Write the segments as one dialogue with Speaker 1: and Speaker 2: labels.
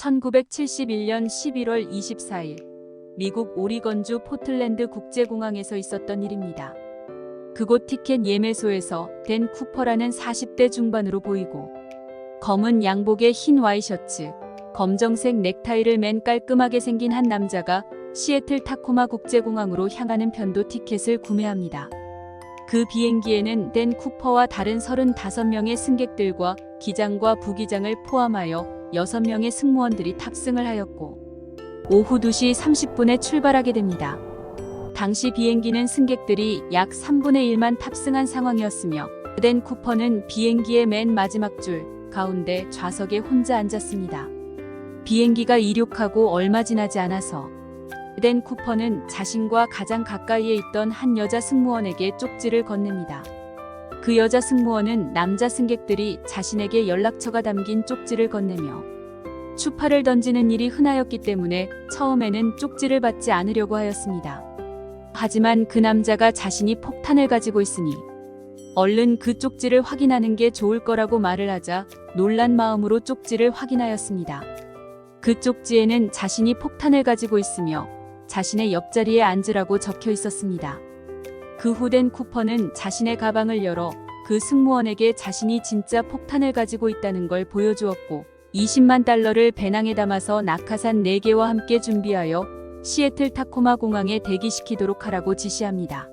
Speaker 1: 1971년 11월 24일 미국 오리건주 포틀랜드 국제공항에서 있었던 일입니다. 그곳 티켓 예매소에서 댄 쿠퍼라는 40대 중반으로 보이고 검은 양복에 흰 와이셔츠, 검정색 넥타이를 맨 깔끔하게 생긴 한 남자가 시애틀 타코마 국제공항으로 향하는 편도 티켓을 구매합니다. 그 비행기에는 댄 쿠퍼와 다른 35명의 승객들과 기장과 부기장을 포함하여 6명의 승무원들이 탑승을 하였고 오후 2시 30분에 출발하게 됩니다. 당시 비행기는 승객들이 약 3분의 1만 탑승한 상황이었으며 댄 쿠퍼는 비행기의 맨 마지막 줄 가운데 좌석에 혼자 앉았습니다. 비행기가 이륙하고 얼마 지나지 않아서 댄 쿠퍼는 자신과 가장 가까이에 있던 한 여자 승무원에게 쪽지를 건넵니다. 그 여자 승무원은 남자 승객들이 자신에게 연락처가 담긴 쪽지를 건네며 추파를 던지는 일이 흔하였기 때문에 처음에는 쪽지를 받지 않으려고 하였습니다. 하지만 그 남자가 자신이 폭탄을 가지고 있으니 얼른 그 쪽지를 확인하는 게 좋을 거라고 말을 하자 놀란 마음으로 쪽지를 확인하였습니다. 그 쪽지에는 자신이 폭탄을 가지고 있으며 자신의 옆자리에 앉으라고 적혀 있었습니다. 그 후 댄 쿠퍼는 자신의 가방을 열어 그 승무원에게 자신이 진짜 폭탄을 가지고 있다는 걸 보여주었고 20만 달러를 배낭에 담아서 낙하산 4개와 함께 준비하여 시애틀 타코마 공항에 대기시키도록 하라고 지시합니다.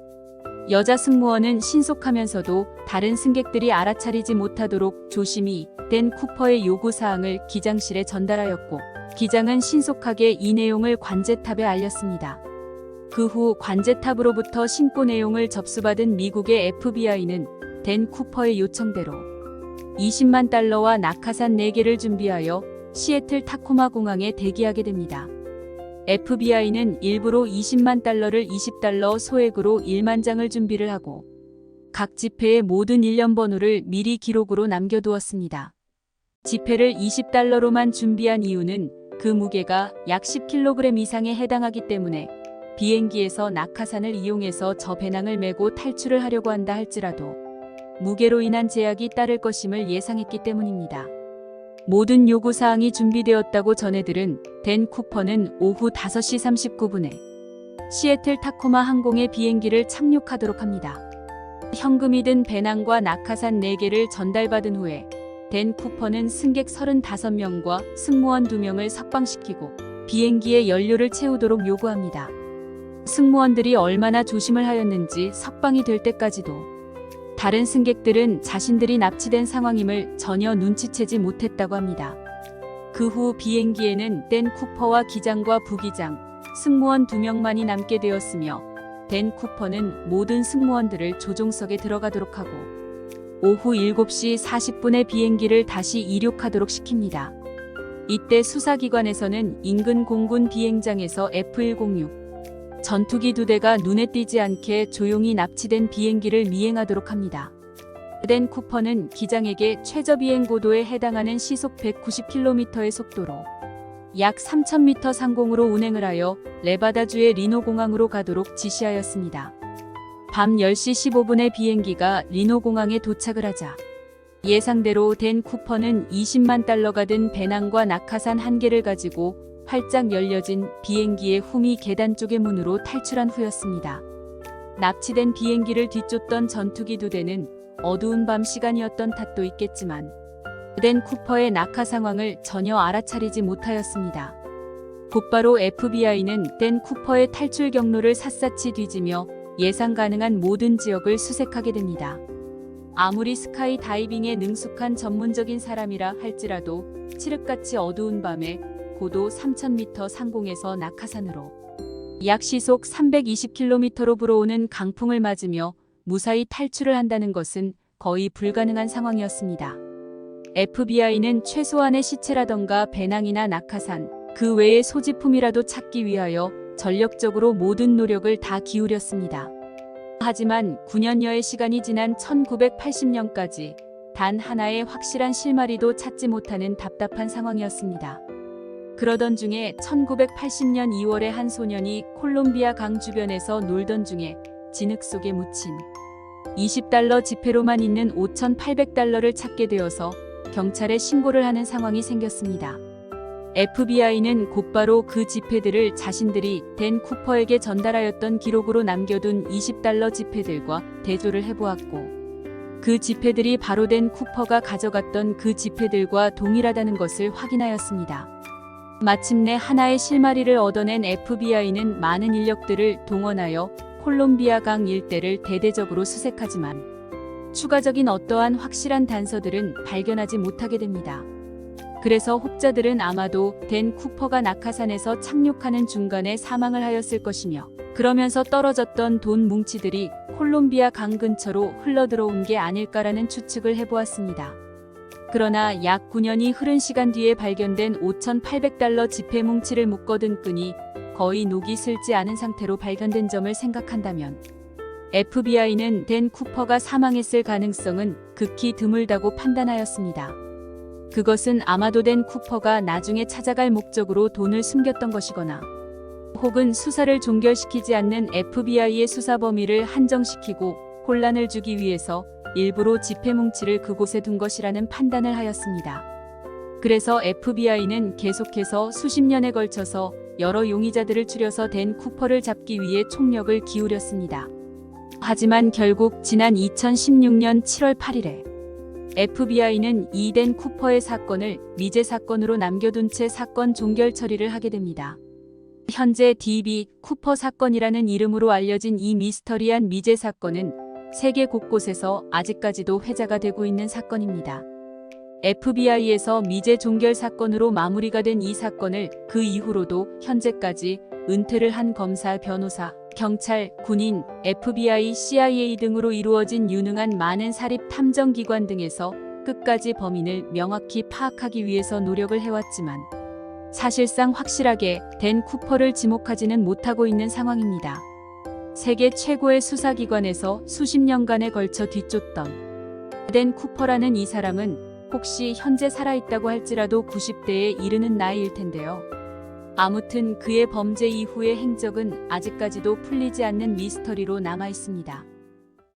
Speaker 1: 여자 승무원은 신속하면서도 다른 승객들이 알아차리지 못하도록 조심히 댄 쿠퍼의 요구 사항을 기장실에 전달하였고 기장은 신속하게 이 내용을 관제탑에 알렸습니다. 그 후 관제탑으로부터 신고 내용을 접수받은 미국의 FBI는 댄 쿠퍼의 요청대로 20만 달러와 낙하산 4개를 준비하여 시애틀 타코마 공항에 대기하게 됩니다. FBI는 일부러 20만 달러를 20달러 소액으로 1만 장을 준비를 하고 각 지폐의 모든 일련 번호를 미리 기록으로 남겨두었습니다. 지폐를 20달러로만 준비한 이유는 그 무게가 약 10kg 이상에 해당하기 때문에 비행기에서 낙하산을 이용해서 저 배낭을 메고 탈출을 하려고 한다 할지라도 무게로 인한 제약이 따를 것임을 예상했기 때문입니다. 모든 요구사항이 준비되었다고 전해들은 댄 쿠퍼는 오후 5시 39분에 시애틀 타코마 항공의 비행기를 착륙하도록 합니다. 현금이 든 배낭과 낙하산 4개를 전달받은 후에 댄 쿠퍼는 승객 35명과 승무원 2명을 석방시키고 비행기에 연료를 채우도록 요구합니다. 승무원들이 얼마나 조심을 하였는지 석방이 될 때까지도 다른 승객들은 자신들이 납치된 상황임을 전혀 눈치채지 못했다고 합니다. 그 후 비행기에는 댄 쿠퍼와 기장과 부기장, 승무원 2명만이 남게 되었으며 댄 쿠퍼는 모든 승무원들을 조종석에 들어가도록 하고 오후 7시 40분에 비행기를 다시 이륙하도록 시킵니다. 이때 수사기관에서는 인근 공군 비행장에서 F-106 전투기 두 대가 눈에 띄지 않게 조용히 납치된 비행기를 미행하도록 합니다. 댄 쿠퍼는 기장에게 최저 비행 고도에 해당하는 시속 190km의 속도로 약 3000m 상공으로 운행을 하여 레바다주의 리노 공항으로 가도록 지시하였습니다. 밤 10시 15분에 비행기가 리노 공항에 도착을 하자 예상대로 댄 쿠퍼는 20만 달러가 든 배낭과 낙하산 한 개를 가지고 활짝 열려진 비행기의 후미 계단 쪽의 문으로 탈출한 후였습니다. 납치된 비행기를 뒤쫓던 전투기 두 대는 어두운 밤 시간이었던 탓도 있겠지만 댄 쿠퍼의 낙하 상황을 전혀 알아차리지 못하였습니다. 곧바로 FBI는 댄 쿠퍼의 탈출 경로를 샅샅이 뒤지며 예상 가능한 모든 지역을 수색하게 됩니다. 아무리 스카이 다이빙에 능숙한 전문적인 사람이라 할지라도 칠흑같이 어두운 밤에 고도 3,000m 상공에서 낙하산으로 약 시속 320km로 불어오는 강풍을 맞으며 무사히 탈출을 한다는 것은 거의 불가능한 상황이었습니다. FBI는 최소한의 시체라던가 배낭이나 낙하산, 그 외의 소지품이라도 찾기 위하여 전력적으로 모든 노력을 다 기울였습니다. 하지만 9년여의 시간이 지난 1980년까지 단 하나의 확실한 실마리도 찾지 못하는 답답한 상황이었습니다. 그러던 중에 1980년 2월에 한 소년이 콜롬비아 강 주변에서 놀던 중에 진흙 속에 묻힌 20달러 지폐로만 있는 5,800달러를 찾게 되어서 경찰에 신고를 하는 상황이 생겼습니다. FBI는 곧바로 그 지폐들을 자신들이 댄 쿠퍼에게 전달하였던 기록으로 남겨둔 20달러 지폐들과 대조를 해보았고 그 지폐들이 바로 댄 쿠퍼가 가져갔던 그 지폐들과 동일하다는 것을 확인하였습니다. 마침내 하나의 실마리를 얻어낸 FBI는 많은 인력들을 동원하여 콜롬비아 강 일대를 대대적으로 수색하지만 추가적인 어떠한 확실한 단서들은 발견하지 못하게 됩니다. 그래서 혹자들은 아마도 댄 쿠퍼가 낙하산에서 착륙하는 중간에 사망을 하였을 것이며 그러면서 떨어졌던 돈 뭉치들이 콜롬비아 강 근처로 흘러들어온 게 아닐까라는 추측을 해보았습니다. 그러나 약 9년이 흐른 시간 뒤에 발견된 5,800달러 지폐 뭉치를 묶어둔 끈이 거의 녹이 슬지 않은 상태로 발견된 점을 생각한다면 FBI는 댄 쿠퍼가 사망했을 가능성은 극히 드물다고 판단하였습니다. 그것은 아마도 댄 쿠퍼가 나중에 찾아갈 목적으로 돈을 숨겼던 것이거나 혹은 수사를 종결시키지 않는 FBI의 수사 범위를 한정시키고 혼란을 주기 위해서 일부러 지폐 뭉치를 그곳에 둔 것이라는 판단을 하였습니다. 그래서 FBI는 계속해서 수십 년에 걸쳐서 여러 용의자들을 추려서 댄 쿠퍼를 잡기 위해 총력을 기울였습니다. 하지만 결국 지난 2016년 7월 8일에 FBI는 이댄 쿠퍼의 사건을 미제 사건으로 남겨둔 채 사건 종결 처리를 하게 됩니다. 현재 DB 쿠퍼 사건이라는 이름으로 알려진 이 미스터리한 미제 사건은 세계 곳곳에서 아직까지도 회자가 되고 있는 사건입니다. FBI에서 미제 종결 사건으로 마무리가 된 이 사건을 그 이후로도 현재까지 은퇴를 한 검사, 변호사, 경찰, 군인, FBI, CIA 등으로 이루어진 유능한 많은 사립 탐정기관 등에서 끝까지 범인을 명확히 파악하기 위해서 노력을 해왔지만 사실상 확실하게 댄 쿠퍼를 지목하지는 못하고 있는 상황입니다. 세계 최고의 수사기관에서 수십 년간에 걸쳐 뒤쫓던 댄 쿠퍼라는 이 사람은 혹시 현재 살아있다고 할지라도 90대에 이르는 나이일 텐데요. 아무튼 그의 범죄 이후의 행적은 아직까지도 풀리지 않는 미스터리로 남아 있습니다.